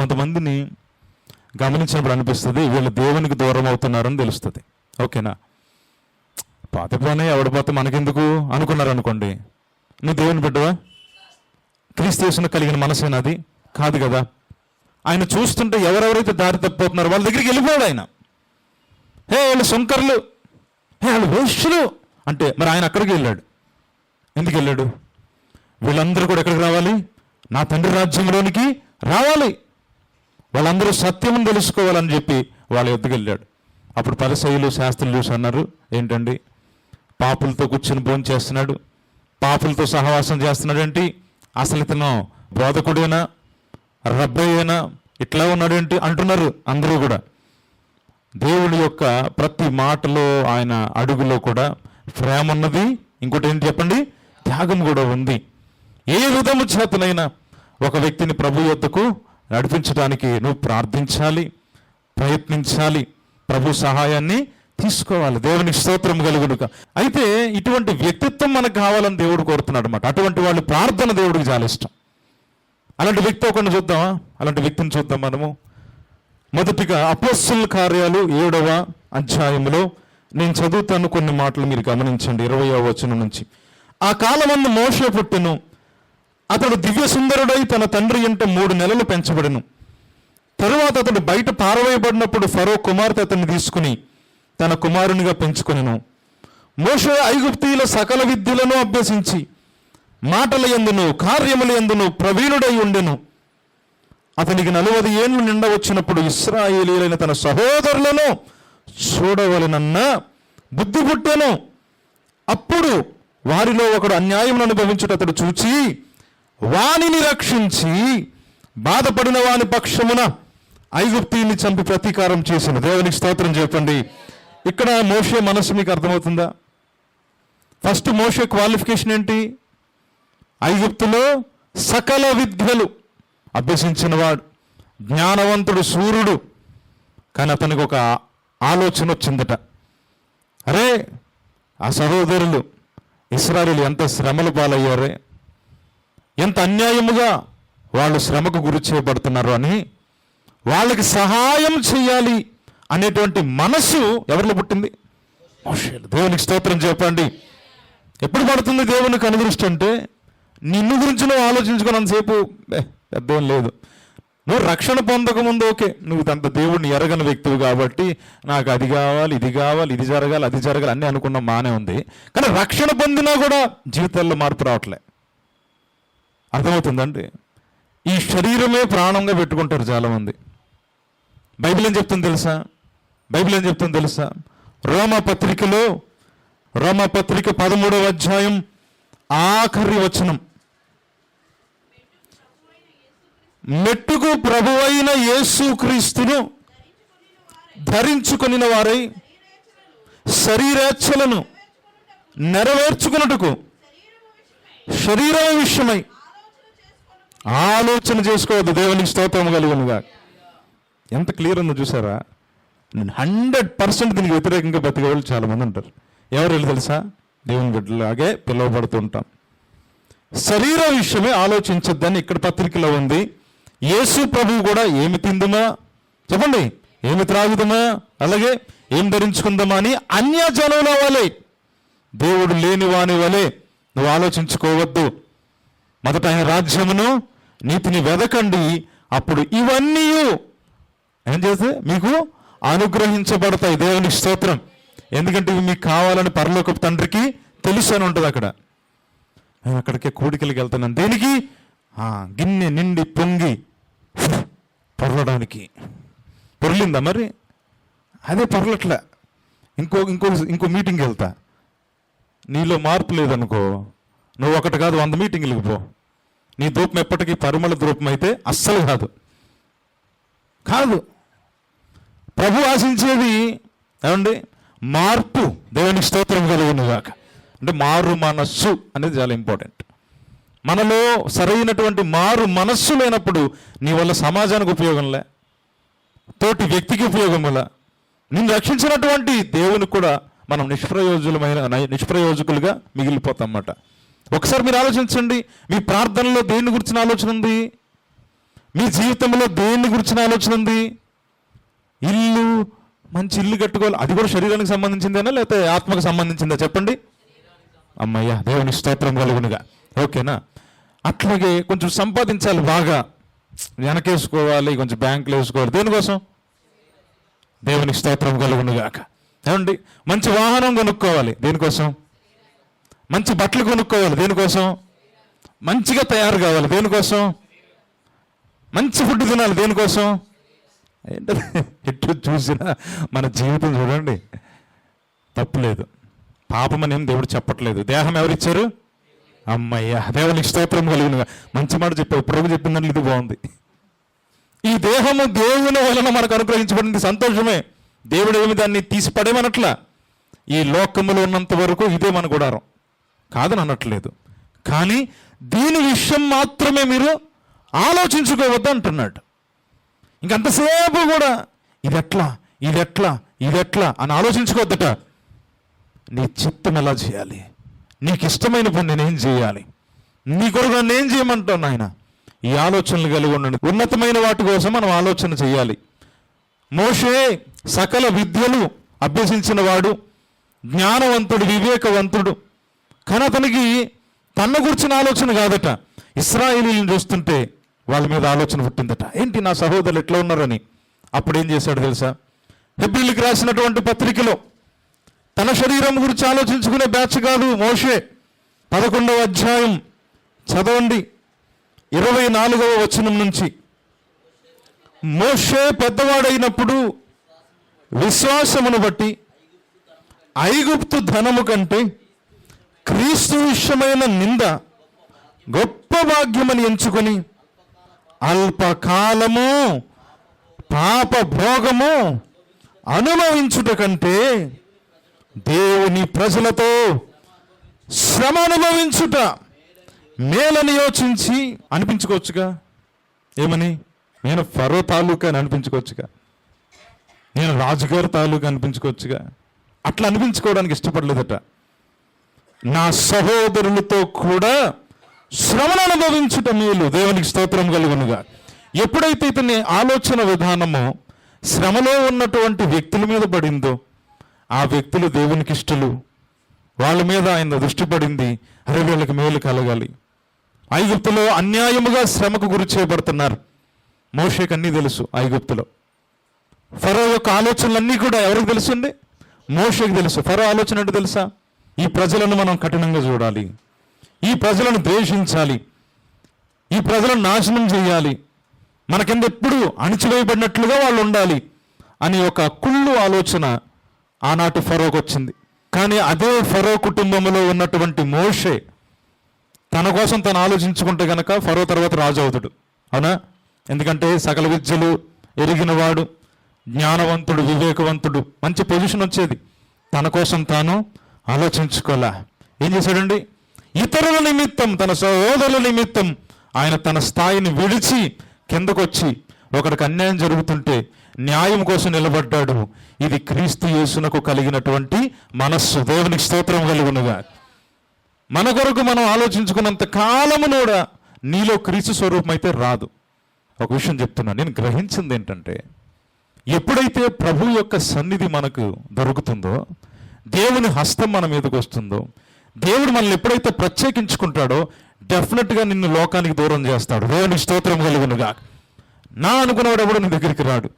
కొంతమందిని గమనించినప్పుడు అనిపిస్తుంది వీళ్ళు దేవునికి దూరం అవుతున్నారని తెలుస్తుంది. ఓకేనా? పాత పోనే ఎవడు పోతే మనకెందుకు అనుకున్నారు అనుకోండి నువ్వు దేవుని బిడ్డవా? క్రీస్తు కలిగిన మనసేనా అది? కాదు కదా. ఆయన చూస్తుంటే ఎవరెవరైతే దారి తప్పిపోతున్నారో వాళ్ళ దగ్గరికి వెళ్ళిపోయాడు ఆయన. హే వాళ్ళు శంకర్లు. హే వాళ్ళు వేష్యులు. అంటే మరి ఆయన అక్కడికి వెళ్ళాడు. ఎందుకు వెళ్ళాడు? వీళ్ళందరూ కూడా ఎక్కడికి రావాలి? నా తండ్రి రాజ్యంలోనికి రావాలి. వాళ్ళందరూ సత్యం తెలుసుకోవాలని చెప్పి వాళ్ళ ఎద్దుకు వెళ్ళాడు. అప్పుడు పరిసయులు శాస్త్రులు చూసి అన్నారు ఏంటండి? పాపులతో కూర్చొని భోజనం చేస్తున్నాడు. పాపులతో సహవాసం చేస్తున్నాడు ఏంటి? అసలు ఇతను బోధకుడేనా? రబ్బయ్యేనా ఇట్లా ఉన్నాడు ఏంటి? అంటున్నారు అందరూ కూడా. దేవుడి యొక్క ప్రతి మాటలో ఆయన అడుగులో కూడా ప్రేమ ఉన్నది. ఇంకోటి ఏంటి చెప్పండి? త్యాగం కూడా ఉంది. ఏ విధము చేతనైనా ఒక వ్యక్తిని ప్రభు యొద్దకు నడిపించడానికి నువ్వు ప్రార్థించాలి ప్రయత్నించాలి ప్రభు సహాయాన్ని తీసుకోవాలి. దేవునికి స్తోత్రం కలుగునుక. అయితే ఇటువంటి వ్యక్తిత్వం మనకు కావాలని దేవుడు కోరుతున్నాడు అనమాట అటువంటి వాళ్ళు ప్రార్థన దేవుడికి చాలా ఇష్టం. అలాంటి వ్యక్తి ఒకరిని చూద్దామా? అలాంటి వ్యక్తిని చూద్దాం మనము. మొదటిగా అపోస్తుల కార్యాలు ఏడవ అధ్యాయంలో నేను చదువుతాను కొన్ని మాటలు మీరు గమనించండి. ఇరవై వచనం నుంచి. ఆ కాలమందు మోషే పుట్టును. అతడు దివ్య సుందరుడై తన తండ్రి ఇంట మూడు నెలలు పెంచబడెను. తరువాత అతడు బయట పారవేయబడినప్పుడు ఫరో కుమార్తె అతన్ని తీసుకుని తన కుమారునిగా పెంచుకొనెను. మోషే ఐగుప్తీయుల సకల విద్యలను అభ్యసించి మాటల ఎందును కార్యముల ఎందును ప్రవీణుడై ఉండెను. అతనికి నలువది ఏళ్ళు నిండా వచ్చినప్పుడు ఇస్రాయేలీలైన తన సహోదరులను చూడవలనన్న బుద్ధి పుట్టెను. అప్పుడు వారిలో ఒకడు అన్యాయం అనుభవించుట అతడు చూచి వానిని రక్షించి బాధపడిన వాని పక్షమున ఐగుప్తిని చంపి ప్రతీకారం చేసిన దేవునికి స్తోత్రం చెప్పండి ఇక్కడ మోషే మనసు మీకు అర్థమవుతుందా? ఫస్ట్ మోషే క్వాలిఫికేషన్ ఏంటి? ఐగుప్తులో సకల విద్యలు అభ్యసించినవాడు జ్ఞానవంతుడు సూర్యుడు. కానీ అతనికి ఒక ఆలోచన వచ్చిందట. అరే ఆ సహోదరులు ఇస్రాయిలు ఎంత శ్రమలు పాలయ్యారే? ఎంత అన్యాయముగా వాళ్ళు శ్రమకు గురి చేయబడుతున్నారు అని వాళ్ళకి సహాయం చేయాలి అనేటువంటి మనస్సు ఎవరిలో పుట్టింది? దేవునికి స్తోత్రం చెప్పండి. ఎప్పుడు పడుతుంది దేవునికి అనుదృష్టి అంటే నిన్ను గురించి నువ్వు ఆలోచించుకున్నంతసేపు "ఏ, పెద్దేం లేదు. నువ్వు రక్షణ పొందకముందు ఓకే నువ్వు అంత దేవుడిని ఎరగని వ్యక్తివి కాబట్టి నాకు అది కావాలి ఇది కావాలి ఇది జరగాలి అది జరగాలి అన్నీ అనుకున్న మానే ఉంది. కానీ రక్షణ పొందినా కూడా జీవితాల్లో మార్పు రావట్లే. అర్థమవుతుందండి? ఈ శరీరమే ప్రాణంగా పెట్టుకుంటారు చాలామంది. బైబిల్ ఏం చెప్తుంది తెలుసా? బైబిల్ ఏం చెప్తుంది తెలుసా? రోమా పత్రికలో రోమా పత్రిక పదమూడవ అధ్యాయం ఆఖరి వచనం. మెట్టుకు ప్రభువైన యేసుక్రీస్తును ధరించుకొనిన వారై శరీరేచ్ఛలను నెరవేర్చుకున్నట్టుకు శరీరం విషయమై ఆలోచన చేసుకోవద్దు. దేవునికి స్తోత్రం కలుగునుగా ఎంత క్లియర్ ఉందో చూసారా? నేను హండ్రెడ్ పర్సెంట్ దీనికి వ్యతిరేకంగా బతికే వాళ్ళు ఉంటారు. ఎవరు వెళ్ళి తెలుసా? దేవుని బిడ్డలాగే పిలువబడుతూ ఉంటాం. శరీర విషయమే ఆలోచించొద్దని ఇక్కడ పత్రికలో ఉంది. యేసు ప్రభువు కూడా ఏమి తిందుమా? చెప్పండి. ఏమి త్రాగుదమా? అలాగే ఏం ధరించుకుందామా అని అన్యజనుల వలె. దేవుడు లేని వాని వలె నువ్వు ఆలోచించుకోవద్దు. మొదట ఆయన రాజ్యమును నీతిని వెదకండి. అప్పుడు ఇవన్నీ ఏం చేస్తే? మీకు అనుగ్రహించబడతాయి దేవునికి స్తోత్రం. ఎందుకంటే ఇవి మీకు కావాలని పరలోకపు తండ్రికి తెలుసు అని ఉంటుంది అక్కడ. నేను అక్కడికే కోడికలకి వెళ్తున్నాను. దేనికి? గిన్నె నిండి పొంగి పొరలడానికి. పొరలిందా మరి? అదే పొరలట్లే. ఇంకో ఇంకో ఇంకో మీటింగ్కి వెళ్తా. నీలో మార్పు లేదనుకో. నువ్వు ఒకటి కాదు వంద మీటింగ్లకు పో. నీ ధూపం ఎప్పటికీ పరిమళ ధూపం అయితే అస్సలు కాదు. కాదు. ప్రభు ఆశించేది ఏమండి? మార్పు. దేవునికి స్తోత్రం కలుగునుగాక. అంటే మారు మనస్సు అనేది చాలా ఇంపార్టెంట్. మనలో సరైనటువంటి మారు మనస్సు లేనప్పుడు నీ వల్ల సమాజానికి ఉపయోగంలే తోటి వ్యక్తికి ఉపయోగముల నిన్ను రక్షించినటువంటి దేవునికి కూడా మనం నిష్ప్రయోజులమైన నిష్ప్రయోజకులుగా మిగిలిపోతాం అన్నమాట. ఒకసారి మీరు ఆలోచించండి మీ ప్రార్థనలో దేని గురించిన ఆలోచన ఉంది? మీ జీవితంలో దేన్ని గురించిన ఆలోచన ఉంది? ఇల్లు మంచి ఇల్లు కట్టుకోవాలి అది కూడా శరీరానికి సంబంధించిందేనా లేకపోతే ఆత్మకు సంబంధించిందా? చెప్పండి. అమ్మయ్య దేవుని స్తోత్రం కలుగునిగా. ఓకేనా? అట్లాగే కొంచెం సంపాదించాలి బాగా. వెనకేసుకోవాలి కొంచెం బ్యాంకులు వేసుకోవాలి. దేనికోసం? దేవుని స్తోత్రం కలుగునిగాక. ఏమండి? మంచి వాహనం కొనుక్కోవాలి. దేనికోసం? మంచి బట్టలు కొనుక్కోవాలి. దేనికోసం? మంచిగా తయారు కావాలి. దేనికోసం? మంచి ఫుడ్ తినాలి. దేనికోసం? ఏంటది? ఎటు చూసినా మన జీవితం చూడండి. తప్పులేదు. పాపం అని ఏం దేవుడు చెప్పట్లేదు. దేహం ఎవరిచ్చారు అమ్మయ్య దేవునికి స్తోత్రం కలిగిన మంచి మాట చెప్పావు. ప్రభు చెప్పిందని ఇది బాగుంది. ఈ దేహము దేవుని వలన మనకు అనుగ్రహించబడింది. సంతోషమే. దేవుడు ఏమి దాన్ని తీసిపడేమనట్లా? ఈ లోకములో ఉన్నంత వరకు ఇదే మన గుడారం. కాదని అనట్లేదు కానీ దీని విషయం మాత్రమే మీరు ఆలోచించుకోవద్దు అంటున్నాడు. ఇంకంతసేపు కూడా ఇది ఎట్లా ఇది ఎట్లా ఇది ఎట్లా అని ఆలోచించుకోవద్దట. నీ చిత్తం ఎలా చేయాలి? నీకు ఇష్టమైన పని నేనేం చేయాలి. నీ కొరకు నన్ను ఏం చేయమంటావు నాయన? ఈ ఆలోచనలు కలిగి ఉండండి. ఉన్నతమైన వాటి కోసం మనం ఆలోచన చేయాలి. మోషే సకల విద్యలు అభ్యసించిన వాడు జ్ఞానవంతుడు వివేకవంతుడు. కానీ అతనికి తన గురించిన ఆలోచన కాదట. ఇస్రాయేలీలను చూస్తుంటే వాళ్ళ మీద ఆలోచన పుట్టిందట. ఏంటి నా సహోదరులు ఎట్లా ఉన్నారని? అప్పుడు ఏం చేశాడు తెలుసా? హెబ్రిల్కి రాసినటువంటి పత్రికలో తన శరీరం గురించి ఆలోచించుకునే బ్యాచ్ కాదు మోషే. పదకొండవ అధ్యాయం చదవండి. ఇరవై నాలుగవ వచనం నుంచి. మోషే పెద్దవాడైనప్పుడు విశ్వాసమును బట్టి ఐగుప్తు ధనము కంటే క్రీస్తు విషయమైన నింద గొప్ప భాగ్యమని ఎంచుకొని అల్పకాలము పాప భోగము అనుభవించుట కంటే దేవుని ప్రజలతో శ్రమ అనుభవించుట మేలని యోచించి అనిపించుకోవచ్చుగా? ఏమని? నేను ఫరో తాలూకా అని అనిపించుకోవచ్చుగా? నేను రాజుగారి తాలూకా అనిపించుకోవచ్చుగా? అట్లా అనిపించుకోవడానికి ఇష్టపడలేదట. నా సహోదరులతో కూడా శ్రమను అనుభవించుట మేలు. దేవునికి స్తోత్రం కలుగునుగా. ఎప్పుడైతే ఇతని ఆలోచన విధానము శ్రమలో ఉన్నటువంటి వ్యక్తుల మీద పడిందో ఆ వ్యక్తులు దేవునికి ఇష్టలు. వాళ్ళ మీద ఆయన దృష్టి పడింది. అరే వీళ్ళకి మేలు కలగాలి. ఐగుప్తులో అన్యాయముగా శ్రమకు గురి చేయబడుతున్నారు. మోషేకి అన్నీ తెలుసు ఐగుప్తులో. ఫరో యొక్క ఆలోచనలన్నీ కూడా ఎవరికి తెలుసండి మోషేకి తెలుసు. ఫరో ఆలోచన అంటే తెలుసా? ఈ ప్రజలను మనం కఠినంగా చూడాలి. ఈ ప్రజలను ద్వేషించాలి. ఈ ప్రజలను నాశనం చేయాలి. మన కింద ఎప్పుడు అణిచివేయబడినట్లుగా వాళ్ళు ఉండాలి అని ఒక కుళ్ళు ఆలోచన ఆనాటి ఫరోకు వచ్చింది. కానీ అదే ఫరో కుటుంబంలో ఉన్నటువంటి మోషే తన కోసం తను ఆలోచించుకుంటే గనక ఫరో తర్వాత రాజు అవుతాడు. అవునా? ఎందుకంటే సకల విద్యలు ఎరిగినవాడు జ్ఞానవంతుడు వివేకవంతుడు మంచి పొజిషన్ వచ్చేది. తన కోసం తాను ఆలోచించుకోలే ఏం చేశాడండి? ఇతరుల నిమిత్తం తన సహోదరుల నిమిత్తం ఆయన తన స్థాయిని విడిచి కిందకొచ్చి ఒకడికి అన్యాయం జరుగుతుంటే న్యాయం కోసం నిలబడ్డాడు. ఇది క్రీస్తు యేసునకు కలిగినటువంటి మనస్సు దేవునికి స్తోత్రం కలుగునుగా మన కొరకు మనం ఆలోచించుకున్నంత కాలము కూడా నీలో క్రీస్తు స్వరూపం అయితే రాదు. ఒక విషయం చెప్తున్నా నేను గ్రహించింది ఏంటంటే ఎప్పుడైతే ప్రభు యొక్క సన్నిధి మనకు దొరుకుతుందో దేవుని హస్తం మన మీదకి వస్తుందో దేవుడు మనల్ని ఎప్పుడైతే ప్రత్యేకించుకుంటాడో డెఫినెట్గా నిన్ను లోకానికి దూరం చేస్తాడు. దేవునికి స్తోత్రం కలుగునుగా నా అనుకున్నవాడు ఎవడు నీ దగ్గరికి రాడు.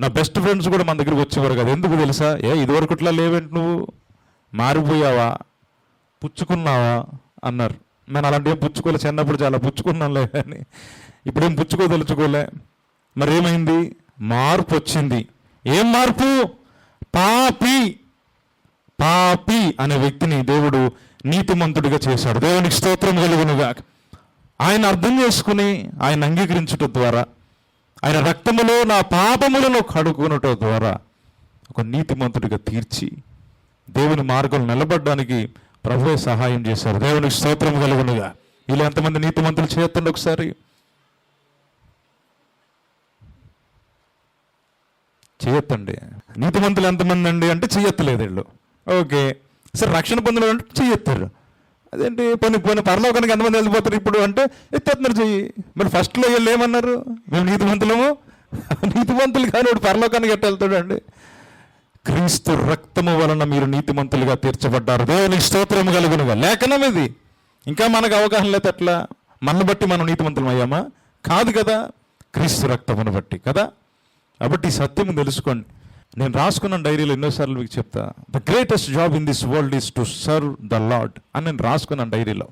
నా బెస్ట్ ఫ్రెండ్స్ కూడా మన దగ్గరికి వచ్చేవారు కదా. ఎందుకు తెలుసా? ఏ ఇదివరకుట్లా లేవేంటి నువ్వు? మారిపోయావా? పుచ్చుకున్నావా? అన్నారు. నేను అలాంటి ఏం పుచ్చుకోలే. చిన్నప్పుడు చాలా పుచ్చుకున్నానులే కానీ ఇప్పుడేం పుచ్చుకోదలుచుకోలే మరేమైంది? మార్పు వచ్చింది. ఏం మార్పు? పాపి. పాపి అనే వ్యక్తిని దేవుడు నీతిమంతుడిగా చేశాడు. దేవునికి స్తోత్రం కలుగునుగా ఆయన అర్థం చేసుకుని ఆయన అంగీకరించుట ద్వారా ఆయన రక్తములో నా పాపములను కడుక్కునుట ద్వారా ఒక నీతిమంతుడిగా తీర్చి దేవుని మార్గం నిలబడడానికి ప్రభువే సహాయం చేశారు. దేవునికి స్తోత్రం కలుగునుగా. వీళ్ళు ఎంతమంది నీతిమంతులు చేయండి ఒకసారి? చేయొత్తండి నీతిమంతులు ఎంతమంది అండి అంటే చేయొత్తలేదు వీళ్ళు. ఓకే. సరే రక్షణ పొందడం అంటే చెయ్యొత్తారు అదేంటి? పోనీ పోనీ పరలోకానికి ఎంతమంది వెళ్ళిపోతారు ఇప్పుడు అంటే ఎత్తేస్తున్నారు చెయ్యి. మరి ఫస్ట్లో వీళ్ళు ఏమన్నారు? మేము నీతిమంతులము. నీతిమంతులు కానీ వాడు పరలోకానికి ఎట్ట వెళ్తాడు అండి? క్రీస్తు రక్తము వలన మీరు నీతిమంతులుగా తీర్చబడ్డారు. దేవుని స్తోత్రము కలుగునుగా లేఖనం ఇది. ఇంకా మనకు అవగాహన లేదు ఎట్లా? మన బట్టి మనం నీతిమంతులం అయ్యామా? కాదు కదా. క్రీస్తు రక్తమును బట్టి కదా. కాబట్టి ఈ సత్యము తెలుసుకోండి. నేను రాసుకున్న డైరీలో ఎన్నోసార్లు మీకు చెప్తా the greatest job in this world is to serve the Lord అని నేను రాసుకున్నాను డైరీలో.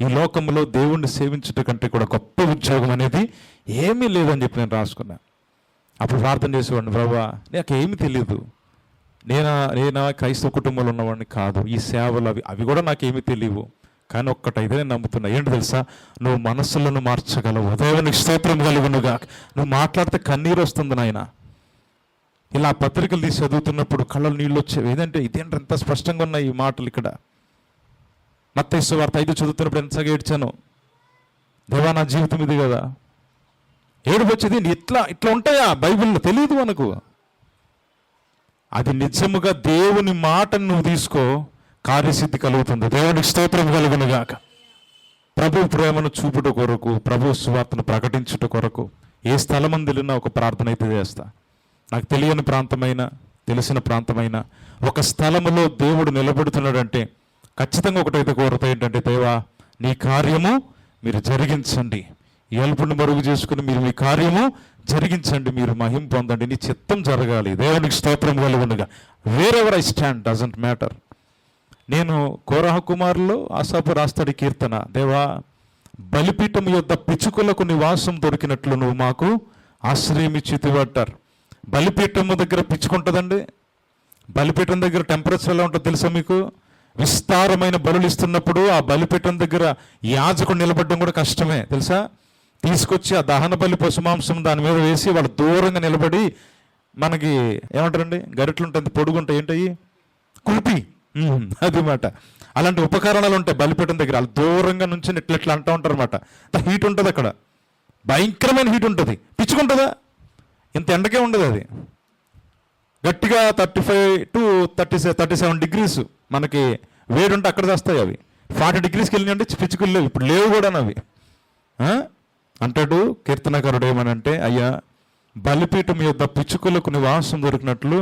ఈ లోకంలో దేవుణ్ణి సేవించడం కంటే కూడా గొప్ప ఉద్యోగం అనేది ఏమీ లేదని చెప్పి నేను రాసుకున్నా. అప్పుడు ప్రార్థన చేసేవాడిని బాబా నాకు ఏమీ తెలియదు నేనా నేనా క్రైస్తవ కుటుంబంలో ఉన్నవాడిని కాదు. ఈ సేవలు అవి అవి కూడా నాకేమీ తెలియవు కానీ ఒక్కటైతే నేను నమ్ముతున్నా. ఏంటి తెలుసా? నువ్వు మనస్సులను మార్చగలవు. దేవునికి స్తోత్రం కలుగునుగా నువ్వు మాట్లాడితే కన్నీరు వస్తుంది నాయనా. ఇలా పత్రికలు తీసి చదువుతున్నప్పుడు కళ్ళలు నీళ్ళు వచ్చేవి. ఏదంటే ఇదేంటి ఎంత స్పష్టంగా ఉన్నాయి ఈ మాటలు ఇక్కడ? మత్తైసు వార్త ఐదు చదువుతున్నప్పుడు ఎంతగా ఏడ్చాను? దేవా నా జీవితం ఇది కదా. ఏడుపు వచ్చేది ఇట్లా ఇట్లా ఉంటాయా బైబిల్లో? తెలియదు మనకు. అది నిజముగా దేవుని మాటను నువ్వు తీసుకో కార్యసిద్ధి కలుగుతుంది. దేవునికి స్తోత్రం కలుగునుగాక ప్రభు ప్రేమను చూపుట కొరకు ప్రభు సువార్తను ప్రకటించుట కొరకు ఏ స్థలం వెళ్ళినా ఒక ప్రార్థన అయితే చేస్తా. నాకు తెలియని ప్రాంతమైన తెలిసిన ప్రాంతమైన ఒక స్థలములో దేవుడు నిలబెడుతున్నాడంటే ఖచ్చితంగా ఒకటైతే కోరత ఏంటంటే దేవా నీ కార్యము మీరు జరిగించండి. ఏల్పుని మరుగు చేసుకుని మీరు మీ కార్యము జరిగించండి. మీరు మహిం పొందండి. నీ చిత్తం జరగాలి. దేవునికి స్తోత్రం కలుగునుగా wherever I stand doesn't matter నేను కోరహ కుమారులో ఆశాపు రాస్తాడి కీర్తన దేవా బలిపీఠం యొక్క పిచుకులకు నివాసం దొరికినట్లు నువ్వు మాకు ఆశ్రయం ఇచ్చితివట్టారు బలిపీఠము దగ్గర పిచ్చుకుంటుందండి. బలిపీఠం దగ్గర టెంపరేచర్ ఎలా ఉంటుందో తెలుసా మీకు? విస్తారమైన బలులు ఇస్తున్నప్పుడు ఆ బలిపీఠం దగ్గర యాజకుడు నిలబడడం కూడా కష్టమే తెలుసా? తీసుకొచ్చి ఆ దహన బలి పశుమాంసం దాని మీద వేసి వాళ్ళు దూరంగా నిలబడి మనకి ఏమంటారండి? గరిట్లు ఉంటుంది పొడుగుంటాయి ఏంటయ్యి? కుల్పి. అది మాట. అలాంటి ఉపకరణాలు ఉంటాయి బలిపీఠం దగ్గర. వాళ్ళు దూరంగా నుంచి ఇట్లా ఇట్లా అంటూ ఉంటారు అనమాట హీట్ ఉంటుంది అక్కడ. భయంకరమైన హీట్ ఉంటుంది. పిచ్చుకుంటుందా? ఇంత ఎండకే ఉండదు అది. గట్టిగా thirty five to thirty thirty seven degrees మనకి వేడి ఉంటే అక్కడ చేస్తాయి అవి. ఫార్టీ డిగ్రీస్కి వెళ్ళినంటే పిచ్చుకలు లేవు ఇప్పుడు లేవు కూడా అవి. అంటాడు కీర్తనకారుడు ఏమనంటే అయ్యా బలిపీఠం యొక్క పిచ్చుకలకు నివాసం దొరికినట్లు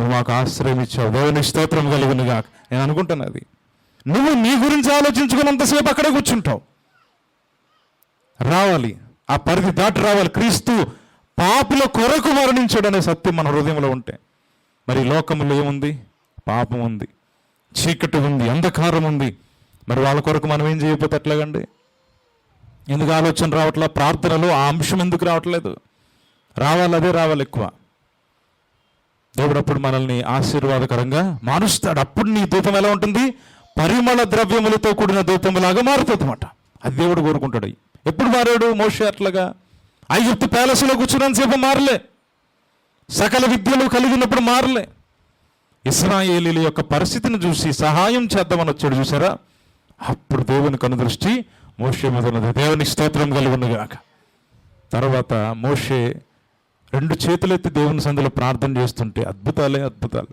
నువ్వు మాకు ఆశ్రయం ఇచ్చావు. దేవుని స్తోత్రం కలిగినగా. నేను అనుకుంటాను అది. నువ్వు నీ గురించి ఆలోచించుకున్నంతసేపు అక్కడే కూర్చుంటావు. రావాలి. ఆ పరిధి దాటి రావాలి. క్రీస్తు పాపుల కొరకు మరణించడనే అనే సత్యం మన హృదయంలో ఉంటే. మరి లోకంలో ఏముంది? పాపం ఉంది. చీకటి ఉంది. అంధకారం ఉంది. మరి వాళ్ళ కొరకు మనం ఏం చేయకపోతే ఎట్లాగండి? ఎందుకు ఆలోచన రావట్లే? ప్రార్థనలో ఆ అంశం ఎందుకు రావట్లేదు? రావాలి అదే రావాలి ఎక్కువ. దేవుడు అప్పుడు మనల్ని ఆశీర్వాదకరంగా మారుస్తాడు. అప్పుడు నీ దూపం ఎలా ఉంటుంది? పరిమళ ద్రవ్యములతో కూడిన దూపంలాగా మారుతుంది అనమాట అది దేవుడు కోరుకుంటాడు. ఎప్పుడు మారాడు? మోసే అట్లాగా. ఐగుప్తు ప్యాలెస్లో కూర్చున్నంతసేపు మారలే. సకల విద్యలు కలిగినప్పుడు మారలే. ఇస్రాయేలీల యొక్క పరిస్థితిని చూసి సహాయం చేద్దామని వచ్చాడు చూసారా అప్పుడు దేవుని కనుదృష్టి మోషే మీద ఉన్నది. దేవుని స్తోత్రం కలుగునుగాక తర్వాత మోషే రెండు చేతులెత్తి దేవుని సందులో ప్రార్థన చేస్తుంటే అద్భుతాలే అద్భుతాలు.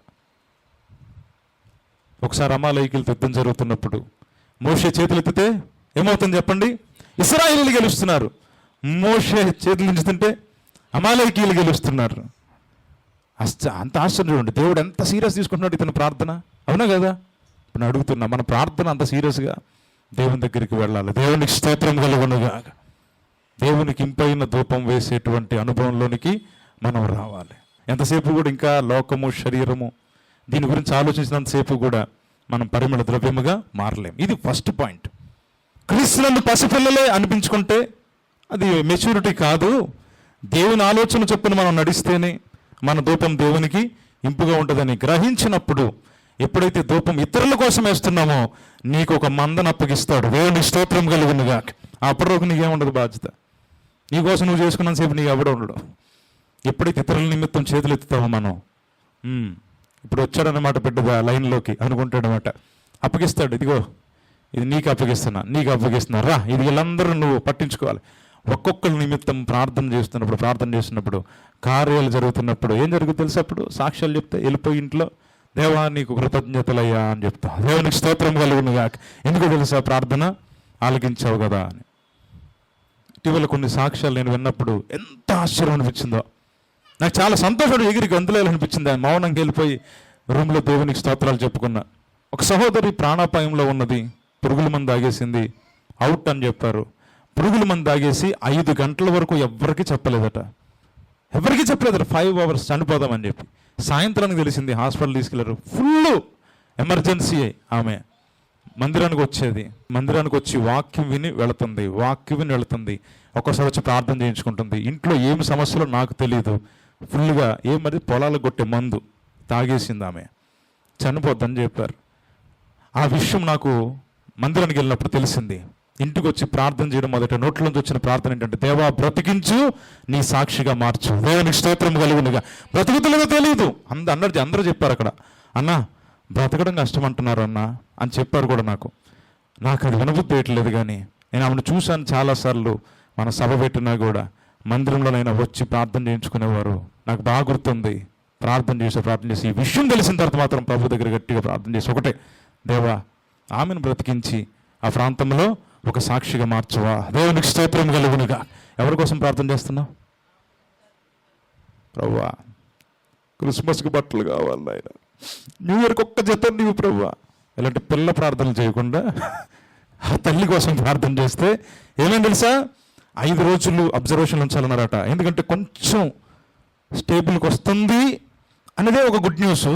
ఒకసారి అమాలయకులతో యుద్ధం జరుగుతున్నప్పుడు మోషే చేతులెత్తితే ఏమవుతుంది చెప్పండి? ఇస్రాయిలీలు గెలుస్తున్నారు. మోషే చేతులు ఉంచుతుంటే అమాలయకీలు గెలుస్తున్నారు. అస్త అంత ఆశ్చర్యం చూడండి. దేవుడు ఎంత సీరియస్ తీసుకుంటున్నాడు ఇతని ప్రార్థన? అవునా కదా? ఇప్పుడు నేను అడుగుతున్నా మన ప్రార్థన అంత సీరియస్గా దేవుని దగ్గరికి వెళ్ళాలి. దేవునికి స్తోత్రం కలుగునుగా దేవునికి ఇంపైన ధూపం వేసేటువంటి అనుభవంలోనికి మనం రావాలి. ఎంతసేపు కూడా ఇంకా లోకము శరీరము దీని గురించి ఆలోచించినంతసేపు కూడా మనం పరిమళ ద్రవ్యముగా మారలేం. ఇది ఫస్ట్ పాయింట్ క్రీస్తునందు పసిపిల్లలే అనిపించుకుంటే అది మెచ్యూరిటీ కాదు. దేవుని ఆలోచన చొప్పున మనం నడిస్తేనే మన ధూపం దేవునికి ఇంపుగా ఉంటుందని గ్రహించినప్పుడు ఎప్పుడైతే ధూపం ఇతరుల కోసం వేస్తున్నామో నీకు ఒక మందను అప్పగిస్తాడు. దేవుని స్తోత్రం కలిగినగా అప్పటి నీకు నీకేముండదు బాధ్యత. నీకోసం నువ్వు చేసుకున్నంతసేపు నీకు ఎవడ ఉండడు. ఎప్పుడైతే ఇతరుల నిమిత్తం చేతులు ఎత్తుతామో మనం ఇప్పుడు వచ్చాడనమాట పెద్దగా లైన్లోకి అనుకుంటాడనమాట అప్పగిస్తాడు. ఇదిగో ఇది నీకు అప్పగిస్తున్నా నీకు అప్పగిస్తున్నా. రా ఇది వీళ్ళందరూ నువ్వు పట్టించుకోవాలి. ఒక్కొక్కరి నిమిత్తం ప్రార్థన చేస్తున్నప్పుడు ప్రార్థన చేస్తున్నప్పుడు కార్యాలు జరుగుతున్నప్పుడు ఏం జరుగుతుంది తెలుసు అప్పుడు? సాక్ష్యాలు చెప్తే వెళ్ళిపోయి ఇంట్లో దేవా నీకు కృతజ్ఞతలయ్యా అని చెప్తా. దేవునికి స్తోత్రం కలుగునుగా ఎందుకు తెలుసా ప్రార్థన? ఆలకించావు కదా అని. ఇటీవల కొన్ని సాక్ష్యాలు నేను విన్నప్పుడు ఎంత ఆశ్చర్యం అనిపించిందో. నాకు చాలా సంతోషం ఎగిరి గంతులేలు అనిపించింది ఆయన మౌనంగా వెళ్ళిపోయి రూమ్లో దేవునికి స్తోత్రాలు చెప్పుకున్నా. ఒక సహోదరి ప్రాణాపాయంలో ఉన్నది పురుగుల మందు తాగేసింది అవుట్ అని చెప్పారు. పురుగుల మందు తాగేసి ఐదు గంటల వరకు ఎవ్వరికీ చెప్పలేదట. ఎవరికి చెప్పలేదట. ఫైవ్ అవర్స్ చనిపోదామని చెప్పి. సాయంత్రానికి తెలిసింది హాస్పిటల్ తీసుకెళ్ళారు. ఫుల్ ఎమర్జెన్సీ ఆమె. మందిరానికి వచ్చేది. మందిరానికి వచ్చి వాక్యం విని వెళుతుంది. వాక్యం విని వెళుతుంది. ఒక్కసారి వచ్చి ప్రార్థన చేయించుకుంటుంది. ఇంట్లో ఏమి సమస్యలో నాకు తెలియదు ఫుల్గా ఏమది పొలాలకు కొట్టే మందు తాగేసింది ఆమె. చనిపోద్దని చెప్పారు. ఆ విషయం నాకు మందిరానికి వెళ్ళినప్పుడు తెలిసింది. ఇంటికి వచ్చి ప్రార్థన చేయడం మొదట నోట్లోంచి వచ్చిన ప్రార్థన ఏంటంటే దేవా బ్రతికించు నీ సాక్షిగా మార్చు. దేవునికి స్తోత్రం కలుగునుగా. బ్రతుకుతులుగా తెలియదు అంద అందరు అందరూ చెప్పారు అక్కడ. అన్న బ్రతకడం కష్టం అంటున్నారు అన్న అని చెప్పారు కూడా నాకు. నాకు అది వినబుద్ధి వేయట్లేదు కానీ నేను ఆమెను చూశాను చాలాసార్లు మన సభ పెట్టినా కూడా. మందిరంలోనైనా వచ్చి ప్రార్థన చేయించుకునేవారు. నాకు బాగా గుర్తుంది ప్రార్థన చేసి ప్రార్థన చేసి ఈ విషయం తెలిసిన తర్వాత మాత్రం ప్రభు దగ్గర గట్టిగా ప్రార్థన చేసి ఒకటే దేవా ఆమెను బ్రతికించి ఆ ప్రాంతంలో ఒక సాక్షిగా మార్చవా? దేవునికి స్తోత్రం కలుగునుగా. ఎవరి కోసం ప్రార్థన చేస్తున్నావు? ప్రవ్వా క్రిస్మస్కి బట్టలు కావాలి ఆయన న్యూ ఇయర్కి ఒక్క జత నీవు ప్రవ్వా. ఇలాంటి పిల్ల ప్రార్థనలు చేయకుండా ఆ తల్లి కోసం ప్రార్థన చేస్తే ఏమేం తెలుసా? ఐదు రోజులు అబ్జర్వేషన్ ఉంచాలన్నారట. ఎందుకంటే కొంచెం స్టేబుల్కి వస్తుంది అనేదే ఒక గుడ్ న్యూస్.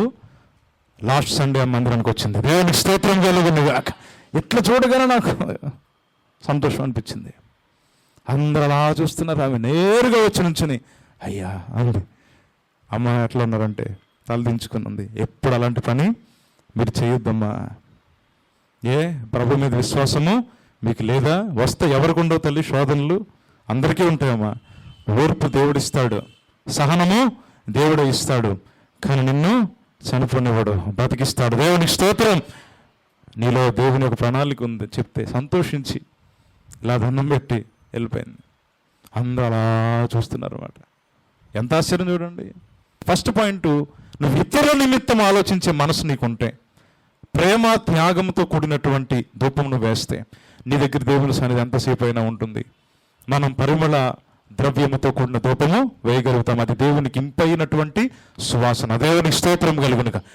లాస్ట్ సండే ఆ మందిరానికి వచ్చింది. దేవునికి స్తోత్రం కలుగునుగాక. ఇట్లా చూడగానే నాకు సంతోషం అనిపించింది. అందరు అలా చూస్తున్నారు ఆమె. నేరుగా వచ్చి నుంచుని అయ్యా అంది అమ్మ ఎట్లా ఉన్నారంటే తలదించుకుని ఉంది. ఎప్పుడు అలాంటి పని? మీరు చేయొద్దమ్మా. ఏ ప్రభు మీద విశ్వాసము మీకు లేదా? వస్తే ఎవరికి ఉండవు తల్లి శోధనలు అందరికీ ఉంటాయమ్మా. ఓర్పు దేవుడిస్తాడు. సహనము దేవుడు ఇస్తాడు. కానీ నిన్ను చనిపోనివాడు బతికిస్తాడు. దేవునికి స్తోత్రం. నీలో దేవుని ఒక ప్రణాళిక ఉంది. చెప్తే సంతోషించి ఇలా దండం పెట్టి వెళ్ళిపోయింది. అందరూ అలా చూస్తున్నారు అన్నమాట. ఎంత ఆశ్చర్యం చూడండి. ఫస్ట్ పాయింట్ నువ్వు ఇతరుల నిమిత్తం ఆలోచించే మనసు నీకుంటే ప్రేమ త్యాగంతో కూడినటువంటి ధూపమును వేస్తే నీ దగ్గర దేవుని సన్నిధి ఎంతసేపు అయినా ఉంటుంది. మనం పరిమళ ద్రవ్యముతో కూడిన ధూపము వేయగలుగుతాం. అది దేవునికి ఇంపైనటువంటి సువాసన. దేవునికి స్తోత్రం కలుగునుక